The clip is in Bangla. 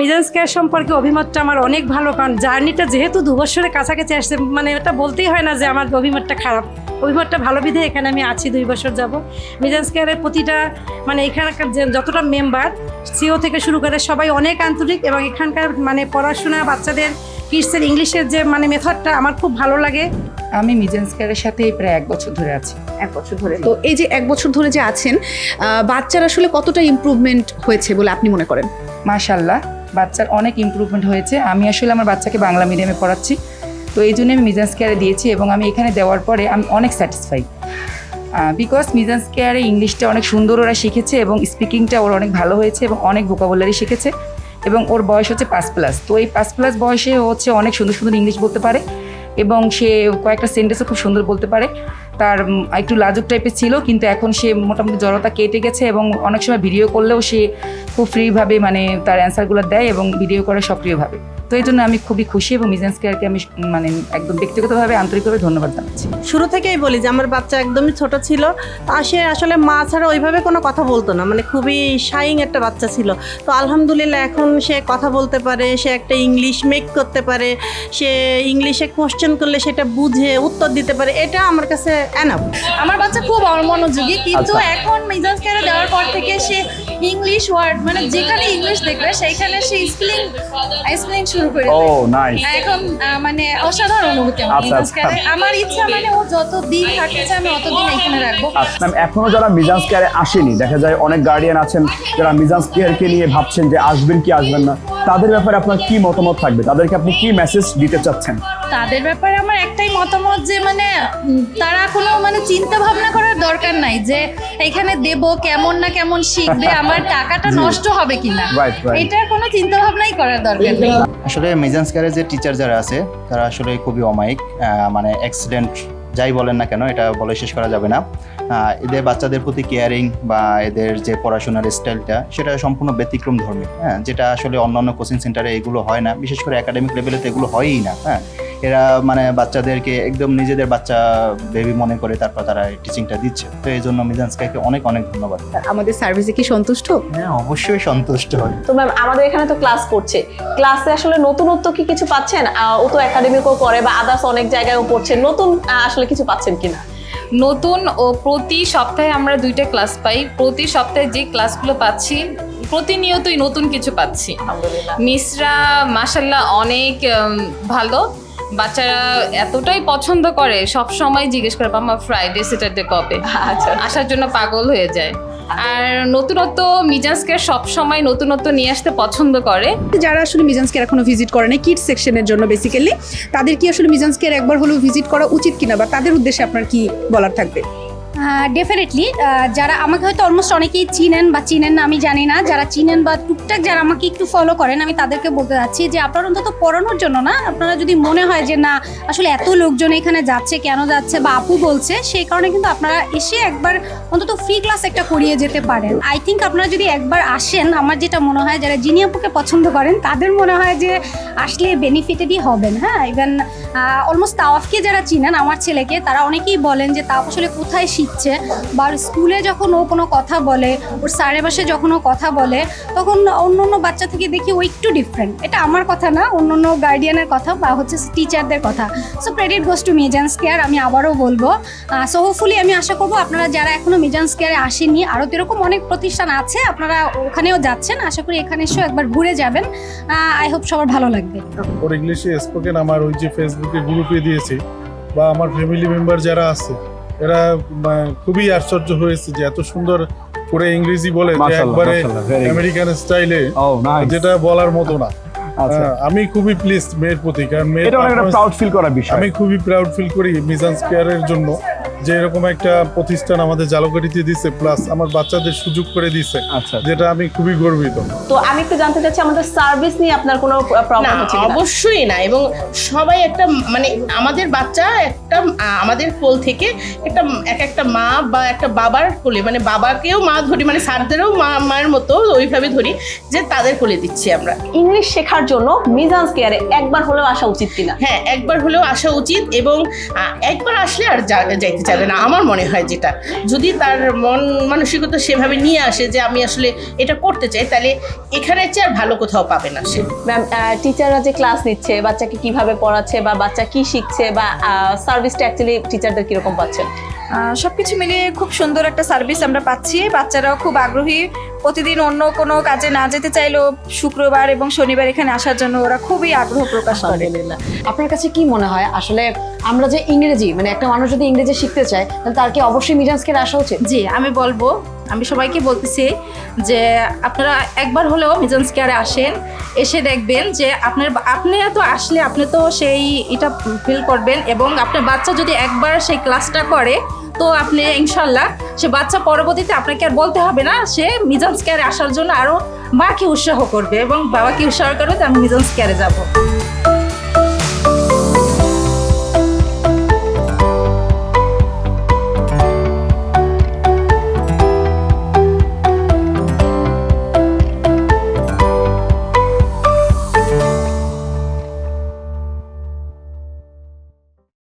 মিজান্স কেয়ার সম্পর্কে অভিমতটা আমার অনেক ভালো কারণ জার্নিটা যেহেতু দু বছরের কাছাকাছি আসছে মানে এটা বলতেই হয় না যে আমার অভিমতটা খারাপ। অভিমতটা ভালো বিধে এখানে আমি আছি দুই বছর যাব। মিজান্স কেয়ারের প্রতিটা মানে এখানকার যে যতটা মেম্বার সিও থেকে শুরু করে সবাই অনেক আন্তরিক এবং এখানকার মানে পড়াশোনা বাচ্চাদের কিডসের ইংলিশের যে মানে মেথডটা আমার খুব ভালো লাগে। আমি মিজেন্স কেয়ারের সাথে প্রায় এক বছর ধরে আছি। এক বছর ধরে। তো এই যে এক বছর ধরে যে আছেন বাচ্চার আসলে কতটা ইমপ্রুভমেন্ট হয়েছে বলে আপনি মনে করেন? মাশাল্লাহ বাচ্চার অনেক ইমপ্রুভমেন্ট হয়েছে। আমি আসলে আমার বাচ্চাকে বাংলা মিডিয়ামে পড়াচ্ছি। তো এই জন্য আমি মিজান্স কেয়ারে দিয়েছি এবং আমি এখানে দেওয়ার পরে আমি অনেক স্যাটিসফাই বিকজ মিজান্স কেয়ারে ইংলিশটা অনেক সুন্দর ওরা শিখেছে এবং স্পিকিংটা ওর অনেক ভালো হয়েছে এবং অনেক ভোকাবুলারি শিখেছে এবং ওর বয়স হচ্ছে পাঁচ প্লাস তো এই পাঁচ প্লাস বয়সে হচ্ছে অনেক সুন্দর সুন্দর ইংলিশ বলতে পারে এবং সে কয়েকটা সেন্টেন্সও খুব সুন্দর বলতে পারে। তার একটু লাজুক টাইপের ছিল, কিন্তু এখন সে মোটামুটি জড়তা কেটে গেছে এবং অনেক সময় ভিডিও করলেও সে খুব ফ্রিভাবে মানে তার অ্যান্সারগুলো দেয় এবং ভিডিও করে সক্রিয়ভাবে। তো এই জন্য আমি খুবই খুশি এবং মিজেন্স কেয়ারকে আমি মানে একদম ব্যক্তিগতভাবে আন্তরিকভাবে ধন্যবাদ জানাচ্ছি। শুরু থেকেই বলি যে আমার বাচ্চা একদমই ছোট ছিল তা সে আসলে মা ছাড়া ওইভাবে কোনো কথা বলতো না মানে খুবই শাইং একটা বাচ্চা ছিল। তো আলহামদুলিল্লাহ এখন সে কথা বলতে পারে সে একটা ইংলিশ মেক করতে পারে সে ইংলিশে কোশ্চেন করলে সেটা বুঝে উত্তর দিতে পারে এটা আমার কাছে অ্যানাফ আমার বাচ্চা খুব অমনোযোগী কিন্তু আচ্ছা। এখন মিজাজ কেয়ারে দেওয়ার পর থেকে সে ইংলিশ ওয়ার্ড মানে যেখানে ইংলিশ দেখবে সেইখানে সে স্পেলিং স্পেলিং শুরু করে ও নাইস এখন মানে অসাধারণ অনুভূতি আমার আচ্ছা, আচ্ছা। আমার ইচ্ছা মানে ও যত দিন থাকতে চায় আমি অতদিন এখানে রাখব। আচ্ছা ম্যাম এখনও যারা মিজান্স কেয়ারে আসেনি দেখা যায় অনেক গার্ডিয়ান আছেন যারা মিজান্স কেয়ারকে নিয়ে ভাবছেন যে আসবেন কি আসবেন না তাদের ব্যাপারে আপনার কি মতামত থাকবে? তাদেরকে আপনি কি মেসেজ দিতে চাচ্ছেন? তাদের ব্যাপারে আমার একটাই মতামত যে মানে তারা কোনো মানে চিন্তা ভাবনা করার দরকার নাই যে এখানে দেব কেমন না কেমন শিখবে আমার টাকাটা নষ্ট হবে কিনা. এটার কোনো চিন্তা ভাবনাই করার দরকার নেই। আসলে মিজান্স যে টিচার যারা আছে তারা আসলে খুবই অমায়িক মানে অ্যাক্সিডেন্ট যাই বলেন না কেন এটা বলে শেষ করা যাবে না। এদের বাচ্চাদের প্রতি কেয়ারিং বা এদের যে পড়াশোনার স্টাইলটা সেটা সম্পূর্ণ ব্যতিক্রম ধর্মী হ্যাঁ যেটা আসলে অন্যান্য কোচিং সেন্টারে এগুলো হয় না। বিশেষ করে একাডেমিক লেভেলে তো এগুলো হয়ই না হ্যাঁ। এরা মানে বাচ্চাদেরকে একদম নিজেদের বাচ্চা বেবি মনে করে তারপর তারা টিচিংটা দিচ্ছে। তো এই জন্য মিজান্স কেয়ারকে অনেক অনেক ধন্যবাদ। আমাদের সার্ভিসে কি সন্তুষ্ট? হ্যাঁ অবশ্যই সন্তুষ্ট। হয় তো ম্যাম আমাদের এখানে তো ক্লাস করছে। ক্লাসে আসলে নতুনত্ব কি কিছু পাচ্ছেন? ও তো একাডেমিকও করে বা আদার্স অনেক জায়গায়ও পড়ছে নতুন আসলে কিছু পাচ্ছেন কিনা? নতুন ও প্রতি সপ্তাহে আমরা দুইটা ক্লাস পাই। প্রতি সপ্তাহে যে ক্লাসগুলো পাচ্ছি প্রতিনিয়তই নতুন কিছু পাচ্ছি। আলহামদুলিল্লাহ। মিসরা মাসাল্লাহ অনেক ভালো। বাচ্চারা এতটাই পছন্দ করে সব সময় জিজ্ঞেস করে বাবা ফ্রাইডে স্যাটারডে কবে? আচ্ছা। আসার জন্য পাগল হয়ে যায়। আর নতুনত্ব মিজান্সকে সব সময় নতুনত্ব নিয়ে আসতে পছন্দ করে। যারা আসলে মিজান্সকে এখনও ভিজিট করে না কিড সেকশনের জন্য বেসিক্যালি তাদের কি আসলে মিজান্সকে একবার হলেও ভিজিট করা উচিত কিনা বা তাদের উদ্দেশ্যে আপনার কি বলার থাকবে? ডেফিনেটলি যারা আমাকে হয়তো অলমোস্ট অনেকেই চিনেন বা চিনেন না, আমি জানি না। যারা চিনেন বা টুকটাক যারা আমাকে একটু ফলো করেন, আমি তাদেরকে বলতে যাচ্ছি যে আপনারা অন্তত পড়ানোর জন্য না, আপনারা যদি মনে হয় যে না, আসলে এত লোকজন এখানে যাচ্ছে, কেন যাচ্ছে বা আপু বলছে, সেই কারণে কিন্তু আপনারা এসে একবার অন্তত ফ্রি ক্লাস একটা করিয়ে যেতে পারেন। আই থিঙ্ক আপনারা যদি একবার আসেন, আমার যেটা মনে হয়, যারা জিনি আপুকে পছন্দ করেন, তাদের মনে হয় যে আসলে বেনিফিটেডই হবেন হ্যাঁ? ইভেন অলমোস্ট তাওয়াফকে যারা চিনেন, আমার ছেলেকে, তারা অনেকেই বলেন যে তাওয়াফ আসলে কোথায় শিখছে বা স্কুলে যখন ও কোনো কথা বলে, ওর স্যারের বাসে যখন ও কথা বলে, তখন অন্য অন্য বাচ্চা থেকে দেখি ও একটু ডিফারেন্ট এটা আমার কথা না, অন্য অন্য গার্ডিয়ানের কথা বা হচ্ছে টিচারদের কথা। So credit goes to Mizan's care আমি আবারও বলব। সো হোপফুলি আমি আশা করব আপনারা যারা এখনও মিজান্স কেয়ারে আসেননি, আরও তো এরকম অনেক প্রতিষ্ঠান আছে, আপনারা ওখানেও যাচ্ছেন। আশা করি এখানে এসেও একবার ঘুরে যাবেন। আই হোপ সবার ভালো লাগবে। ওর ইংলিশে স্পোকেন আমার ওই যে ফেসবুকে গ্রুপে দিয়েছি, বা আমার ফ্যামিলি মেম্বার যারা আছে এরা খুবই আশ্চর্য হয়েছে যে এত সুন্দর করে ইংরেজি বলে যে একবারে. আমেরিকান স্টাইলে ও যেটা বলার মতো না। আচ্ছা। হ্যাঁ, আমি খুবই প্লিজ মেয়ের প্রতি কারণ মেয়ের আমি খুবই প্রাউড ফিল করি মিজান স্কোয়ারের জন্য। যে এরকম একটা প্রতিষ্ঠান আমাদের জালকাঠিতে দিছে প্লাস আমার বাচ্চাদের সুযোগ করে দিছে আচ্ছা যেটা আমি খুবই গর্বিত। তো আমি একটু জানতে চাচ্ছি আমাদের সার্ভিস নিয়ে আপনার কোনো প্রবলেম হচ্ছে অবশ্যই না এবং সবাই একটা মানে আমাদের বাচ্চা একটা আমাদের কোল থেকে একটা এক একটা মা বা একটা বাবার কোলে মানে বাবাকেও মা ধরি মানে স্যারদেরও মা মায়ের মতো ওইভাবে ধরি যে তাদের কোলে দিচ্ছি আমরা। ইংলিশ শেখার জন্য মিজান্স কেয়ারে একবার হলেও আসা উচিত কিনা? হ্যাঁ একবার হলেও আসা উচিত এবং একবার আসলে আর যাইতে যাবে না। আমার মনে হয় যেটা। যদি তার মন মানসিকতা সেভাবে নিয়ে আসে যে আমি আসলে এটা করতে চাই, তাহলে এখানে চেয়ে আর ভালো কোথাও পাবে না সে। ম্যাম টিচাররা যে ক্লাস নিচ্ছে, বাচ্চাকে কীভাবে পড়াচ্ছে বা বাচ্চা কি শিখছে বা সার্ভিসটা অ্যাকচুয়ালি টিচারদের কীরকম পাচ্ছেন সব কিছু মিলিয়ে খুব সুন্দর একটা সার্ভিস আমরা পাচ্ছি। বাচ্চারাও খুব আগ্রহী। প্রতিদিন অন্য কোনো কাজে না যেতে চাইলেও শুক্রবার এবং শনিবার এখানে আসার জন্য ওরা খুবই আগ্রহ প্রকাশ করে। আপনার কাছে কি মনে হয়? আসলে আমরা যে ইংরেজি মানে একটা মানুষ যদি ইংরেজি শিখতে চায় তাহলে তার কি অবশ্যই মিজান্সকে আসা উচিত? জি আমি বলব আমি সবাইকে বলতেছি যে আপনারা একবার হলেও মিজন্স কেয়ারে আসেন এসে দেখবেন যে আপনার আপনি তো আসলে আপনি তো সেই এটা ফিল করবেন এবং আপনার বাচ্চা যদি একবার সেই ক্লাসটা করে তো আপনি ইনশাল্লাহ, সে বাচ্চা পরবর্তীতে আপনাকে আর বলতে হবে না, সে মিজান্স কেয়ারে আসার জন্য আরও মাকে উৎসাহ করবে এবং বাবাকে উৎসাহ করবে, তো আমি মিজান্স কেয়ারে যাব।